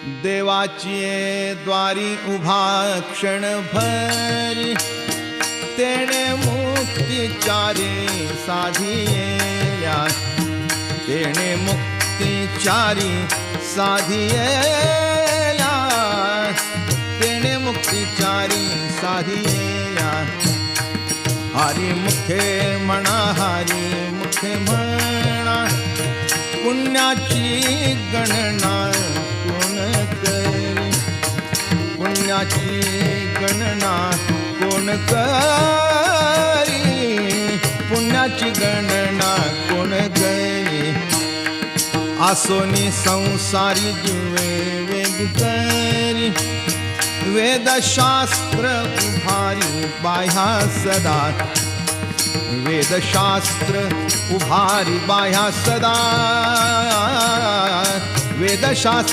देवाची द्वारी उभा क्षणभरी तेणे मुक्तिचारी साधिया तेणे मुक्तिचारी साधिया तेणे मुक्तिचारी साधिया हरी मुखे म्हणा हरी मुखे म्हणा पुण्याची गणना याची गणना कोण करी? पुण्याची गणना कोण करी? आसोनी संसारी जीवे वेग करी. वेदशास्त्र उभारी बाह्या सदा. वेदशास्त्र उभारी बाह्या सदा. वेदशास्त्र